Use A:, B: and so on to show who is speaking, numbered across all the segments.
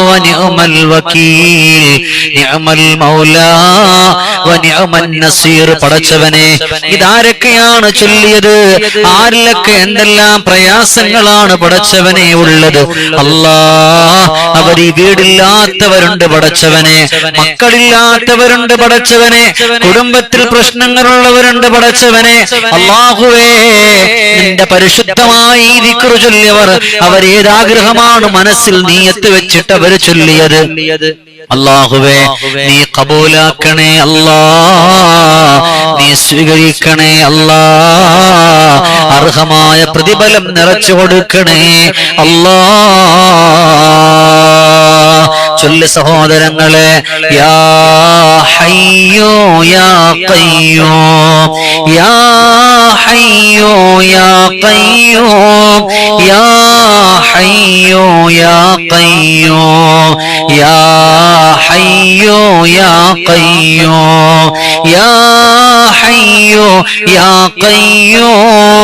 A: വ നിഅമൽ വക്കീൽ. നിഅമൽ മൗലാ വനിഅമൻ നിഅമൻ നസീർ പടച്ചവനെ ഇതാരൊക്കെയാണ് ചൊല്ലിയത്? ആരിലൊക്കെ എന്തെല്ലാം പ്രയാസങ്ങളാണ് പടച്ചവനെ ഉള്ളത്? അല്ലാ അവർ ഈ വീടില്ലാത്തവരുണ്ട് പടച്ചവനെ മക്കളില്ലാത്തവരുണ്ട് പടച്ചവനെ കുടുംബത്തിൽ പ്രശ്നങ്ങളുള്ളവരുണ്ട് പടച്ചവനെ. അള്ളാഹുവേ നിന്റെ പരിശുദ്ധമായി ചൊല്ലിയവർ അവരേതാഗ്രഹമാണ് മനസ്സിൽ നീയത്ത് വെച്ചിട്ട് അവർ ചൊല്ലിയത് അള്ളാഹുവേ നീ കബൂലാക്കണേ അല്ലാ നീ സ്വീകരിക്കണേ അല്ലാ അർഹമായ പ്രതിഫലം നിറച്ചു കൊടുക്കണേ അല്ലാ. ചൊല്ല് സഹോദരങ്ങളെ യാ ഹയ്യോ യാ قيوم يا حي يا قيوم يا حي يا قيوم يا حي يا قيوم يا حي يا قيوم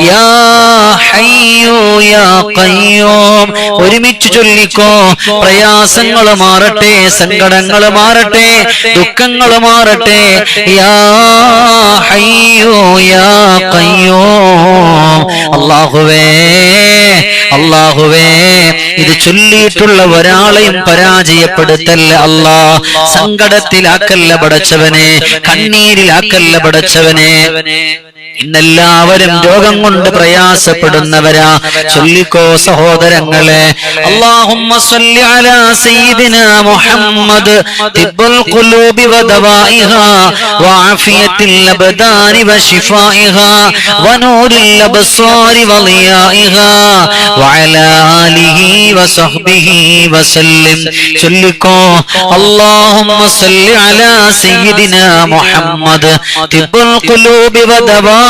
A: യാ ഹയ്യോ യാ ഖയ്യൂം. ഒരുമിച്ച് ചൊല്ലിക്കോ. പ്രയാസങ്ങൾ മാറട്ടെ സങ്കടങ്ങൾ മാറട്ടെ ദുഃഖങ്ങൾ മാറട്ടെ. യാ ഹയ്യോ യാ ഖയ്യൂം. അല്ലാഹുവേ അള്ളാഹുവേ ഇത് ചൊല്ലിയിട്ടുള്ള ഒരാളെയും പരാജയപ്പെടുത്തല്ല അല്ലാ. സങ്കടത്തിലാക്കല്ല പടച്ചവനെ കണ്ണീരിലാക്കല്ല പടച്ചവനെ. ഇന്നെല്ലാവരും രോഗം കൊണ്ട് പ്രയാസപ്പെടുന്നവരാ. ചൊല്ലിക്കോ സഹോദരങ്ങളെ. അള്ളാഹുമ്മ സല്ലി അലാ മുഹമ്മദ്. തിബ്ബുൽ ഖുലൂബി വദവാഇഹ വആഫിയത്തിൽ അബ്ദാനി അബ്സാരി വഅലാ ആലിഹി വസഹ്ബിഹി ചൊല്ലിക്കോ. അല്ലാഹുമ്മ സല്ലി അലാ സയ്യിദിനാ മുഹമ്മദ്. തിബ്ബുൽ ഖുലൂബി വദവാ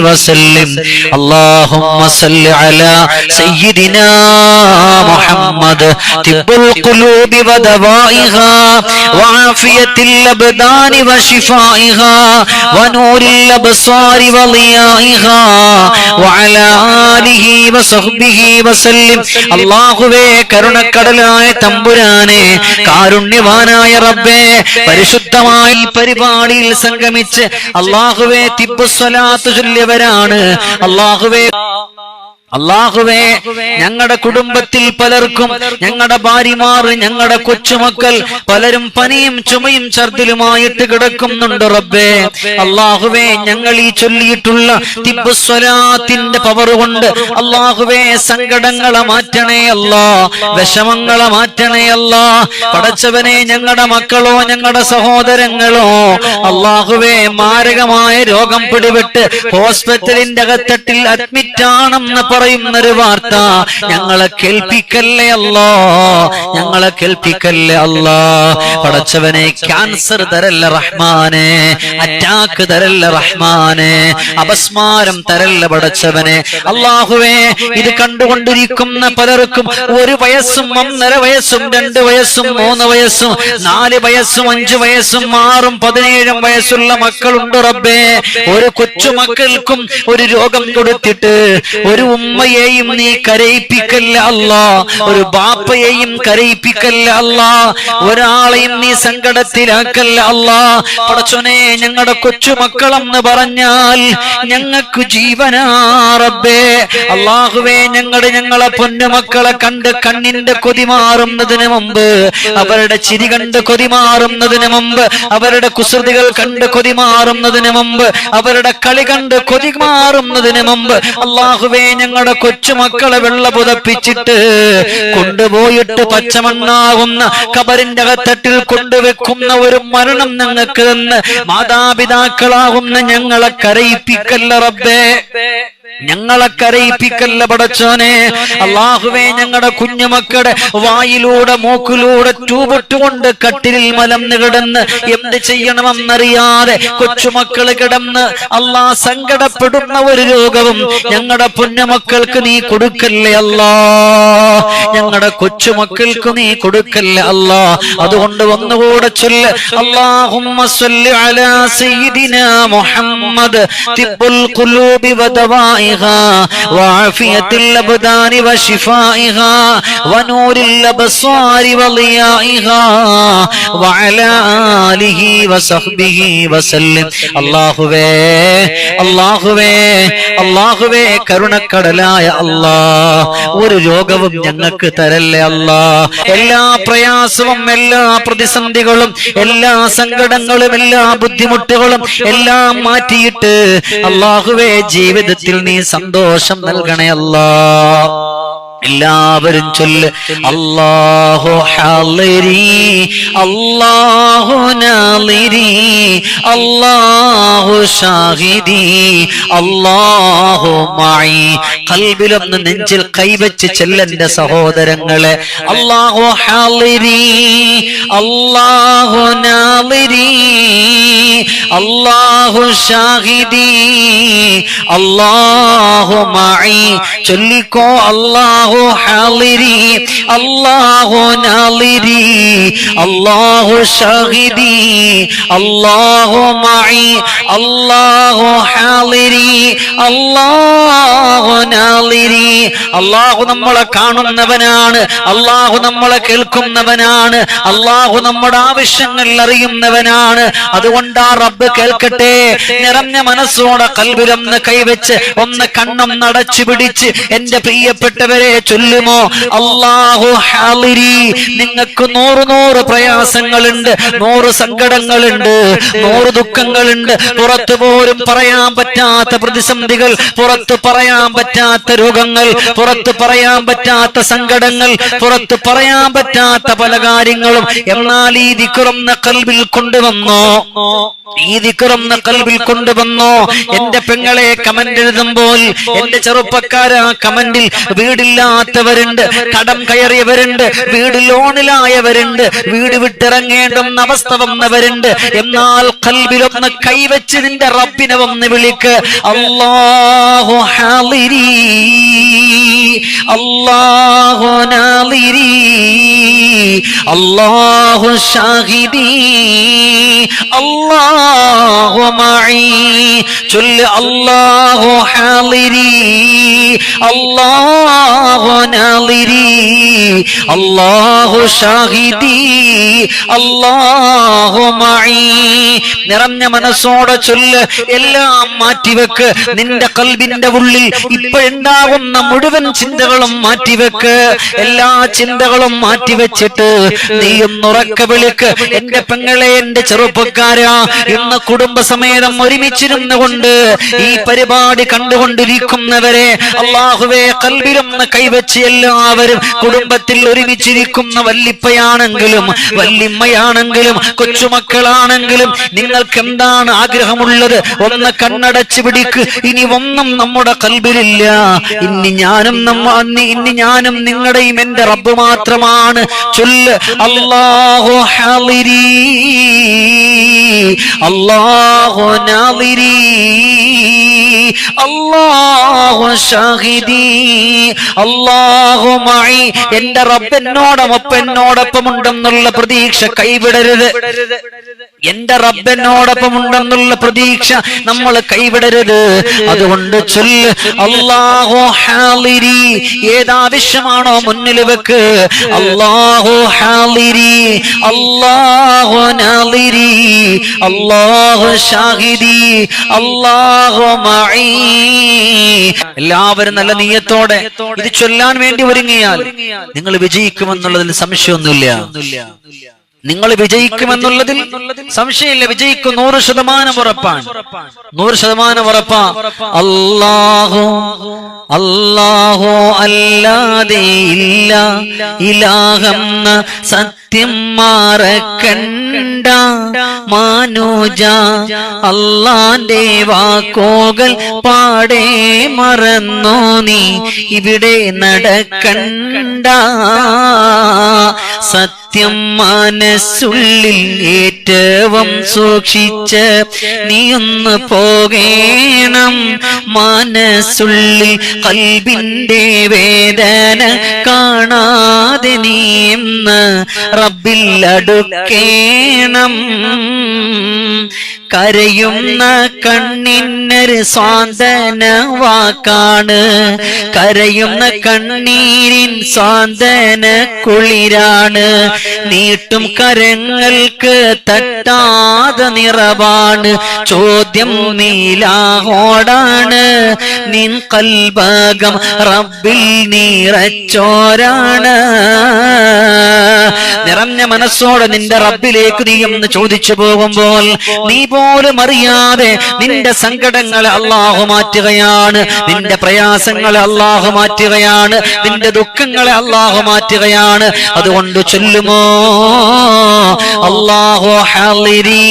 A: وسلم اللهم صل على سيدنا محمد طب القلوب ودوائها وعافية الأبدان وشفائها ونور الأبصار وضيائها وعلى آله وصحبه وسلم അള്ളാഹുവേ കരുണക്കടലായ തമ്പുരാനെ കാരുണ്യവാനായ റബ്ബേ പരിശുദ്ധമായ ഈ പരിപാടിയിൽ സംഗമിച്ച് അള്ളാഹുവേ തിബുസ്വലാത്ത് ചൊല്ലിയവരാണ് അള്ളാഹുവേ അള്ളാഹുവേ ഞങ്ങളുടെ കുടുംബത്തിൽ പലർക്കും ഞങ്ങളുടെ ഭാര്യമാർ ഞങ്ങളുടെ കൊച്ചുമക്കൾ പലരും പനിയും ചുമയും ഛർദിലുമായിട്ട് കിടക്കുന്നുണ്ട് റബ്ബേ. അള്ളാഹുവേ ഞങ്ങൾ ഈ ചൊല്ലിയിട്ടുള്ള തിബുസ്വലാത്തിന്റെ പവർ കൊണ്ട് അള്ളാഹുവേ സങ്കടങ്ങളെ മാറ്റണേ അല്ലാ. വിഷമങ്ങളെ മാറ്റണേ അല്ലാ. പടച്ചവനെ ഞങ്ങളുടെ മക്കളോ ഞങ്ങളുടെ സഹോദരങ്ങളോ അള്ളാഹുവേ മാരകമായ രോഗം പിടിപെട്ട് ഹോസ്പിറ്റലിന്റെ അകത്തട്ടിൽ അഡ്മിറ്റ് ആണെന്ന് പറയുന്നൊരു വാർത്ത. ഞങ്ങളെ കേൾപ്പിക്കല്ലേ അല്ലോ? ഞങ്ങളെ കേൾപ്പിക്കല്ലേ അല്ലോ? പടച്ചവനെ ക്യാൻസർ തരല്ല റഹ്മാനെ. അറ്റാക്ക് തരല്ല റഹ്മാനെ. അപസ്മാരം തരല്ല പടച്ചവനെ. അള്ളാഹുവേ ഇത് കണ്ടുകൊണ്ടിരിക്കുന്ന പലർക്കും ഒരു വയസ്സും ഒന്നര വയസ്സും രണ്ട് വയസ്സും മൂന്ന് വയസ്സും നാല് വയസ്സും അഞ്ചു വയസ്സും ആറും പതിനേഴും വയസ്സുള്ള മക്കളുണ്ട് റബ്ബേ. ഒരു കൊച്ചുമക്കൾക്കും ഒരു രോഗം കൊടുത്തിട്ട് ഒരു ഉമ്മ ഒരുമ്മയെയും നീ കരയിപ്പിക്കല്ല അല്ല. ഒരു ബാപ്പയെയും കരയിപ്പിക്കല്ല അല്ല. ഒരാളെയും നീ സങ്കടത്തിലാക്കല്ല അല്ല. പടച്ചോനെ ഞങ്ങളുടെ കൊച്ചുമക്കളെന്ന് പറഞ്ഞാൽ ഞങ്ങൾക്ക് ജീവനാ റബ്ബേ. അള്ളാഹുവേ ഞങ്ങളുടെ ഞങ്ങളെ പൊന്നുമക്കളെ കണ്ട് കണ്ണിന്റെ കൊതി മാറുന്നതിന് മുമ്പ് അവരുടെ ചിരി കണ്ട് കൊതി മാറുന്നതിന് മുമ്പ് അവരുടെ കുസൃതികൾ കണ്ട് കൊതി മാറുന്നതിന് മുമ്പ് അവരുടെ കളി കണ്ട് കൊതി മാറുന്നതിന് മുമ്പ് അള്ളാഹുവേ ഞങ്ങളുടെ കൊച്ചുമക്കളെ വെള്ള പുതപ്പിച്ചിട്ട് കൊണ്ടുപോയിട്ട് പച്ചമണ്ണാകുന്ന കബറിന്റെ അകത്തട്ടിൽ കൊണ്ടുവെക്കുന്ന ഒരു മരണം ഞങ്ങൾക്ക് തന്ന് മാതാപിതാക്കളാകുന്ന ഞങ്ങളെ കരയിപ്പിക്കല്ല റബ്ബേ. ഞങ്ങളെ കരയിപ്പിക്കല്ല പടച്ചോനെ. അള്ളാഹുവേ ഞങ്ങളുടെ കുഞ്ഞുമക്കളുടെ വായിലൂടെ മൂക്കിലൂടെ ട്യൂബിട്ടുകൊണ്ട് കട്ടിലിൽ മലന്ന് കിടന്ന് എന്ത് ചെയ്യണമെന്നറിയാതെ കൊച്ചുമക്കൾ കിടന്ന് അള്ളാ സങ്കടപ്പെടുന്ന ഒരു രോഗവും ഞങ്ങളുടെ പൊന്നുമക്കൾക്ക് നീ കൊടുക്കല്ലേ അല്ലാ. ഞങ്ങളുടെ കൊച്ചുമക്കൾക്ക് നീ കൊടുക്കല്ലേ അല്ലാ. അതുകൊണ്ട് ഒന്നുകൂടെ ചൊല്ല്. അല്ലാഹുമ്മ സല്ലി അലാ സയ്യിദിനാ മുഹമ്മദ് തിബ്ബുൽ ഖുലൂബി വദവാഇഹാ وعافية الأبدان وشفائها ونور الأبصار وضيائها وعلى آله وصحبه وسلم അള്ളാഹുവേ അള്ളാഹുവേ അള്ളാഹുവേ കരുണക്കടലായ അല്ലാ ഒരു രോഗവും ഞങ്ങൾക്ക് തരല്ലേ അല്ലാ എല്ലാ പ്രയാസവും എല്ലാ പ്രതിസന്ധികളും എല്ലാ സങ്കടങ്ങളും എല്ലാ ബുദ്ധിമുട്ടുകളും എല്ലാം മാറ്റിയിട്ട് അള്ളാഹുവേ ജീവിതത്തിൽ നീ സന്തോഷം നൽകണേ അല്ലാ. എല്ലാവരും ചൊല്ല് അല്ലാഹു ഹാളിരി അല്ലാഹു നാളിരി അല്ലാഹു ഷാഹിദി അല്ലാഹു മായി കൽബിലൊന്ന് നെഞ്ചിൽ കൈവച്ച് ചെല്ലന്റെ സഹോദരങ്ങളെ അല്ലാഹു ഹാളിരി അല്ലാഹു നാലിരി അല്ലാഹു അല്ലാഹു മായി ചൊല്ലിക്കോ നമ്മളെ കാണുന്നവനാണ് അല്ലാഹു നമ്മളെ കേൾക്കുന്നവനാണ് അല്ലാഹു നമ്മുടെ ആവശ്യങ്ങൾ അറിയുന്നവനാണ്. അതുകൊണ്ട് ആ റബ്ബ് കേൾക്കട്ടെ നിറഞ്ഞ മനസ്സോടെ കൽവിലൊന്ന് കൈവച്ച് ഒന്ന് കണ്ണും നടച്ചു പിടിച്ച് എന്റെ പ്രിയപ്പെട്ടവരെ ചൊല്ലുമോ? അള്ളാഹു ഹാലിരി നിങ്ങൾക്ക് നൂറ് നൂറ് പ്രയാസങ്ങളുണ്ട് നൂറ് സങ്കടങ്ങളുണ്ട് നൂറ് ദുഃഖങ്ങളുണ്ട്. പുറത്തു പോലും പറയാൻ പറ്റാത്ത പ്രതിസന്ധികൾ പുറത്തു പറയാൻ പറ്റാത്ത രോഗങ്ങൾ പുറത്തു പറയാൻ പറ്റാത്ത സങ്കടങ്ങൾ പുറത്തു പറയാൻ പറ്റാത്ത പല കാര്യങ്ങളും. എന്നാൽ ഈ ദിക്കുറന്ന കൽവിൽ കൊണ്ടുവന്നോ? ഈ ദിക്കുറന്ന കൽവിൽ കൊണ്ടുവന്നോ. എന്റെ പെങ്ങളെ കമന്റ് എഴുതുമ്പോൾ എന്റെ ചെറുപ്പക്കാരാ കമന്റിൽ വീടില്ലാത്തവരുണ്ട് കടം കയറിയവരുണ്ട് വീട് ലോണിലായവരുണ്ട് വീട് വിട്ടിറങ്ങേണ്ടുന്ന അവസ്ഥ വന്നവരുണ്ട്. എന്നാൽ കൽവിലൊന്ന് കൈവച്ച് നിന്റെ റബ്ബിനെ വന്ന് വിളിക്ക്. അള്ളാഹു നാലിരി അല്ലാഹു ഷാഹിദി അല്ലാഹു മഈ. ചൊല്ല് അല്ലാഹു ഹാലിരി അല്ലാഹു നാലിരി അല്ലാഹു ഷാഹിദി. നിറഞ്ഞ മനസ്സോടെ ചൊല്ല് എല്ലാം മാറ്റിവെക്ക്. നിന്റെ കൽബിന്റെ ഉള്ളിൽ ഇപ്പോഴുണ്ടാകുന്ന മുഴുവൻ ചിന്തകളും മാറ്റിവെക്ക്. എല്ലാ ചിന്തകളും മാറ്റിവെച്ചിട്ട് നീ ഒന്നുറക്ക വിളിക്ക്. എന്റെ പെങ്ങളെ എന്റെ ചെറുപ്പക്കാരാ. ഇന്ന് കുടുംബസമേതം ഒരുമിച്ചിരുന്നു കൊണ്ട് ഈ പരിപാടി കണ്ടുകൊണ്ടിരിക്കുന്നവരെ അള്ളാഹുവെ കൽബിലൊന്ന് കൈവച്ച് എല്ലാവരും കുടുംബത്തിൽ ഒരുമിച്ചിരിക്കുന്ന വല്ലിപ്പയാണെങ്കിലും വല്ലിമ്മയാണെങ്കിലും കൊച്ചുമക്കളാണെങ്കിലും നിങ്ങൾക്ക് എന്താണ് ആഗ്രഹമുള്ളത്? ഒന്ന് കണ്ണടച്ച് പിടിക്ക്. ഇനി ഒന്നും നമ്മുടെ കൽബിലില്ല. ഇനി ഞാനും നമ്മ ഇനി- ഞാനും നിങ്ങളുടെയും എന്റെ റബ്ബ് മാത്രമാണ്. ചൊല്ല്. അല്ലാഹു ഹാലിരി അല്ലാഹു നാലിരി അല്ലാഹു ഷാഹിദി. അല്ലാഹു മഈ. എന്റെ റബ്ബ് എന്നോടൊപ്പം എന്നോടൊപ്പം ഉണ്ടെന്നുള്ള പ്രതീക്ഷ കൈവിടരുത്. എന്റെ റബ്ബനോടൊപ്പം ഉണ്ടെന്നുള്ള പ്രതീക്ഷ നമ്മൾ കൈവിടരുത്. അതുകൊണ്ട് ഏതാവശ്യമാണോ മുന്നിൽ വെക്ക്. അള്ളാഹു ഹാലിരി. നാലിരി. അള്ളാഹു ഷാഹിദി. അള്ളാഹു എല്ലാവരും നല്ല നീയത്തോടെ ഇത് ചൊല്ലാൻ വേണ്ടി ഒരുങ്ങിയാൽ നിങ്ങൾ വിജയിക്കുമെന്നുള്ളതിൽ സംശയമൊന്നുമില്ല. നിങ്ങൾ വിജയിക്കുമെന്നുള്ളതിൽ സംശയമില്ല. വിജയിക്കും. നൂറ് ശതമാനം ഉറപ്പാണ്. നൂറ് ശതമാനം ഉറപ്പാ. അല്ലാഹോ അല്ലാഹോ അല്ലാതെ ഇല്ല. ഇലാഹം മാറക്കണ്ട മാനൂജ അള്ളാന്റെ വാക്കോകൾ പാടെ മറന്നോ നീ? ഇവിടെ നടക്കണ്ട. സത്യം മനസ്സുള്ളിൽ ഏറ്റവും സൂക്ഷിച്ച് നീയൊന്ന് പോകേണം. മനസ്സുള്ളിൽ കൽബിന്റെ വേദന കാണാതെ നീ ഇന്ന് റബ്ബിൽ അടുക്കേണം. കരയുന്ന കണ്ണിനൊരു സ്വാന്തന വാക്കാണ് കരയുന്ന കണ്ണീരിൻ സ്വാന്തന കുളിരാണ് നീട്ടും കരങ്ങൾക്ക് തട്ടാതെ നിറവാണ്. ചോദ്യം നീലാഹോടാണ്. നിൻ കൽഭാഗം റബ്ബിൽ നീറച്ചോരാണ്. നിറഞ്ഞ മനസ്സോടെ നിന്റെ റബ്ബിലേക്ക് നീ എന്ന് ചോദിച്ചു പോകുമ്പോൾ നീ പോലും അറിയാതെ നിന്റെ സങ്കടങ്ങൾ അള്ളാഹു മാറ്റുകയാണ്. നിന്റെ പ്രയാസങ്ങളെ അള്ളാഹു മാറ്റുകയാണ്. നിന്റെ ദുഃഖങ്ങളെ അള്ളാഹു മാറ്റുകയാണ്. അതുകൊണ്ട് ചൊല്ലുമോ? അള്ളാഹു ഹാലിരി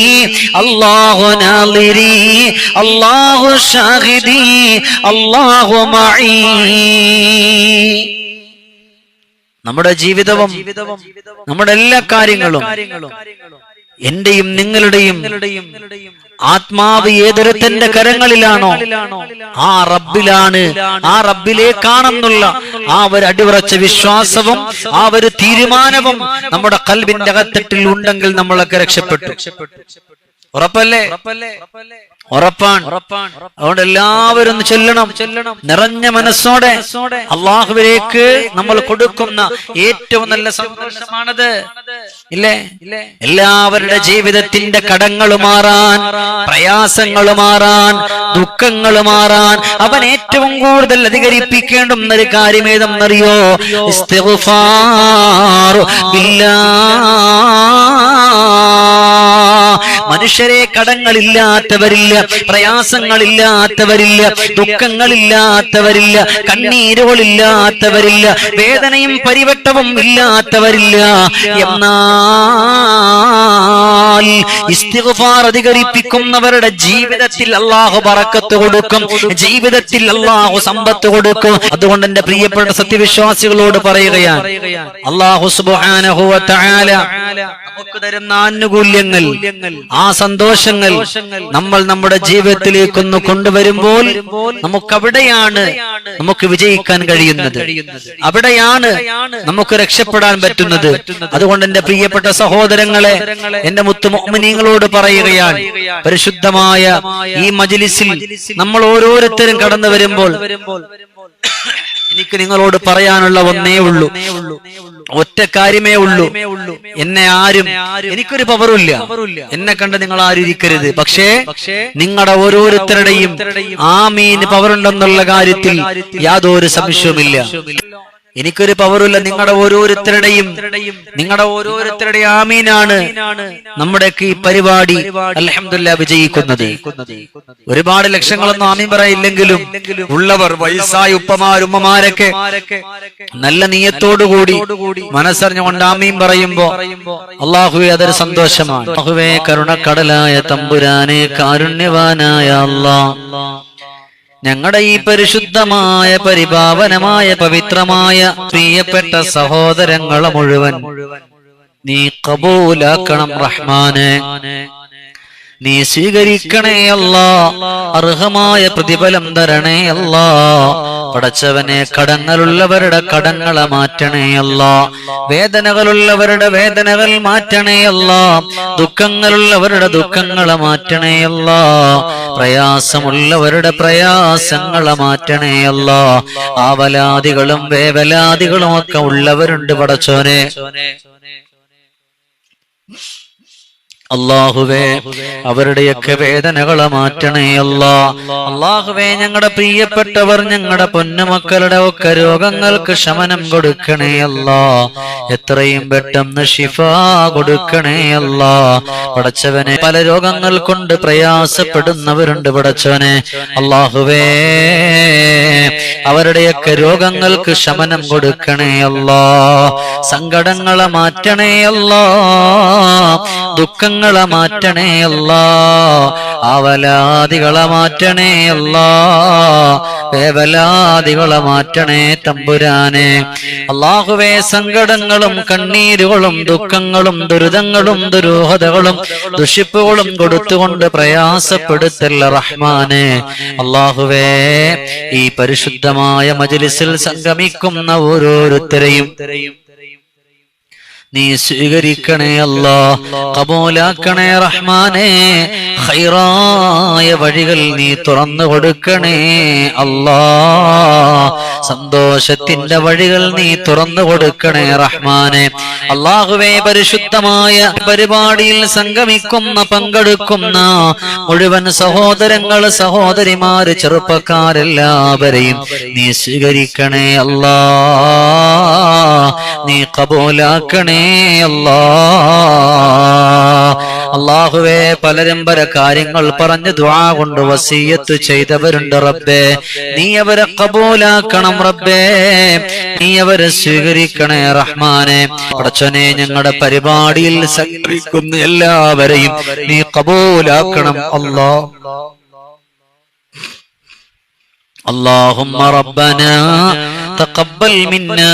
A: അള്ളാഹു നാലിരി അള്ളാഹു ഷാഹിദി അള്ളാഹു മഈ. നമ്മുടെ ജീവിതവും നമ്മുടെ എല്ലാ കാര്യങ്ങളും എന്റെയും നിങ്ങളുടെയും ആത്മാവ് ഏതൊരുത്തന്റെ കരങ്ങളിലാണോ ആ റബ്ബിലാണ്. ആ റബ്ബിലേക്കാണെന്നുള്ള ആ ഒരു അടിവറച്ച വിശ്വാസവും ആ ഒരു തീരുമാനവും നമ്മുടെ കൽവിന്റെ അകത്തട്ടിൽ ഉണ്ടെങ്കിൽ നമ്മളൊക്കെ രക്ഷപ്പെട്ടു. ഉറപ്പല്ലേ? ഉറപ്പാണ്. അതുകൊണ്ട് എല്ലാവരും ഒന്ന് ചെല്ലണം. നിറഞ്ഞ മനസ്സോടെ അള്ളാഹുവിലേക്ക് നമ്മൾ കൊടുക്കുന്ന ഏറ്റവും നല്ല സന്തോഷമാണത്. ഇല്ലേ? എല്ലാവരുടെ ജീവിതത്തിന്റെ കടങ്ങൾ മാറാൻ പ്രയാസങ്ങൾ മാറാൻ ദുഃഖങ്ങൾ മാറാൻ അവൻ ഏറ്റവും കൂടുതൽ അധികരിപ്പിക്കേണ്ടുന്ന ഒരു കാര്യം ഏതെന്നറിയോ? ഇസ്തിഗ്ഫാർ ബില്ലാ മനുഷ്യരെ കടങ്ങളില്ലാത്തവരില്ല പ്രയാസങ്ങളില്ലാത്തവരില്ല ദുഃഖങ്ങളില്ലാത്തവരില്ല കണ്ണീരുകളില്ലാത്തവരില്ല വേദനയും പരിവട്ടവും ഇല്ലാത്തവരില്ല. ഇസ്തിഗ്ഫാർ അധികരിപ്പിക്കുന്നവരുടെ ജീവിതത്തിൽ അള്ളാഹു പറക്കത്ത് കൊടുക്കും. ജീവിതത്തിൽ അള്ളാഹു സമ്പത്ത് കൊടുക്കും. അതുകൊണ്ട് എന്റെ പ്രിയപ്പെട്ട സത്യവിശ്വാസികളോട് പറയുകയാണ് അള്ളാഹു സുബ്ഹാനഹു വ നമുക്ക് തരുന്ന ആനുകൂല്യങ്ങൾ ആ സന്തോഷങ്ങൾ നമ്മൾ നമ്മുടെ ജീവിതത്തിലേക്കൊന്ന് കൊണ്ടുവരുമ്പോൾ നമുക്ക് അവിടെയാണ് നമുക്ക് വിജയിക്കാൻ കഴിയുന്നത്. അവിടെയാണ് നമുക്ക് രക്ഷപ്പെടാൻ പറ്റുന്നത്. അതുകൊണ്ട് എന്റെ പ്രിയപ്പെട്ട സഹോദരങ്ങളെ എന്റെ മുത്തുമോമിനിങ്ങളോട് പറയുകയാണ് പരിശുദ്ധമായ ഈ മജിലിസിൽ നമ്മൾ ഓരോരുത്തരും കടന്നു വരുമ്പോൾ എനിക്ക് നിങ്ങളോട് പറയാനുള്ള ഒന്നേ ഉള്ളൂ. ഒറ്റ കാര്യമേ ഉള്ളൂ. എന്നെ ആരും എനിക്കൊരു പവറുമില്ല. എന്നെ കണ്ട് നിങ്ങൾ ആരും ഇരിക്കരുത് പക്ഷേ നിങ്ങളുടെ ഓരോരുത്തരുടെയും ആ മീന് പവറുണ്ടെന്നുള്ള കാര്യത്തിൽ യാതൊരു സംശയവുമില്ല. എനിക്കൊരു പവറില്ല നിങ്ങളുടെ ഓരോരുത്തരുടെയും നിങ്ങളുടെ ഓരോരുത്തരുടെ ആമീനാണ് നമ്മുടെയൊക്കെ ഈ പരിപാടി. അലഹമില്ല വിജയിക്കുന്നത്. ഒരുപാട് ലക്ഷങ്ങളൊന്നും ആമീൻ പറയില്ലെങ്കിലും ഉള്ളവർ വയസ്സായ ഉപ്പമാരുമ്മമാരൊക്കെ നല്ല നീയത്തോടുകൂടി മനസ്സറിഞ്ഞുകൊണ്ട് ആമീൻ പറയുമ്പോ അള്ളാഹുവെ അതൊരു സന്തോഷമാണ്. അഹുവേ കരുണക്കടലായ തമ്പുരാനെ കാരുണ്യവാനായ അള്ളാ. ഞങ്ങളുടെ ഈ പരിശുദ്ധമായ പരിപാവനമായ പവിത്രമായ പ്രിയപ്പെട്ട സഹോദരങ്ങളെ മുഴുവൻ നീ കബൂലാക്കണം റഹ്മാനെ. നീ സ്വീകരിക്കണേ അല്ല അർഹമായ പ്രതിഫലം തരണേ അല്ല പടച്ചവനെ കടങ്ങളുള്ളവരുടെ കടങ്ങളെ മാറ്റണേ അല്ല വേദനകളുള്ളവരുടെ വേദനകൾ മാറ്റണേ അല്ല ദുഃഖങ്ങളുള്ളവരുടെ ദുഃഖങ്ങളെ മാറ്റണേയല്ല പ്രയാസമുള്ളവരുടെ പ്രയാസങ്ങളെ മാറ്റണേയല്ല ആവലാദികളും വേവലാദികളും ഒക്കെ ഉള്ളവരുണ്ട് പടച്ചോനെ. അള്ളാഹുവേ അവരുടെയൊക്കെ വേദനകളെ മാറ്റണേ അല്ലാ. അള്ളാഹുവേ ഞങ്ങളുടെ പ്രിയപ്പെട്ടവർ ഞങ്ങളുടെ പൊന്നുമക്കളുടെ ഒക്കെ രോഗങ്ങൾക്ക് ശമനം കൊടുക്കണേ അല്ലാ. എത്രയും പെട്ടെന്ന് ഷിഫ കൊടുക്കണേ അല്ലാ. പടച്ചവനെ പല രോഗങ്ങൾ കൊണ്ട് പ്രയാസപ്പെടുന്നവരുണ്ട് പടച്ചവനെ. അള്ളാഹുവേ അവരുടെയൊക്കെ രോഗങ്ങൾക്ക് ശമനം കൊടുക്കണേ അല്ലാ. സങ്കടങ്ങളെ മാറ്റണേ അല്ലാ. ദുഃഖങ്ങളെ മാറ്റണേ അല്ലാ. അവലാദികളെ മാറ്റണേ അല്ലാ. വേവലാദികളെ മാറ്റണേ തമ്പുരാനെ. അള്ളാഹുവേ സങ്കടങ്ങളും കണ്ണീരുകളും ദുഃഖങ്ങളും ദുരിതങ്ങളും ദുരൂഹതകളും ദുഷിപ്പുകളും കൊടുത്തുകൊണ്ട് പ്രയാസപ്പെടുത്തല്ല റഹ്മാനെ. അള്ളാഹുവേ ഈ പരിശുദ്ധമായ മജലിസിൽ സംഗമിക്കുന്ന ഓരോരുത്തരെയും നീ സ്വീകരിക്കണേ അല്ലാ കബൂലാക്കണേ റഹ്മാനേ ഹൈറായ വഴികൾ നീ തുറന്നു കൊടുക്കണേ അല്ലാ. സന്തോഷത്തിന്റെ വഴികൾ നീ തുറന്നു കൊടുക്കണേ റഹ്മാനെ. അള്ളാഹുവേ പരിശുദ്ധമായ പരിപാടിയിൽ സംഗമിക്കുന്ന പങ്കെടുക്കുന്ന മുഴുവൻ സഹോദരങ്ങൾ സഹോദരിമാര് ചെറുപ്പക്കാരെല്ലാവരെയും നീ സ്വീകരിക്കണേ അല്ലാ. നീ കബൂലാക്കണേ അല്ലാ അള്ളാഹുവേ പലരും പല കാര്യങ്ങൾ പറഞ്ഞ് ദ്വാ കൊണ്ട് വസീയത്ത് ചെയ്തവരുണ്ട് റബ്ബേ നീ അവരെ കബൂലാക്കണം റബ്ബേ നീ അവരെ സ്വീകരിക്കണേ റഹ്മാനെ പടച്ചനെ ഞങ്ങളുടെ പരിപാടിയിൽ സംഘടിക്കുന്ന എല്ലാവരെയും നീ കബൂലാക്കണം അല്ലാ اللهم ربنا تقبل منا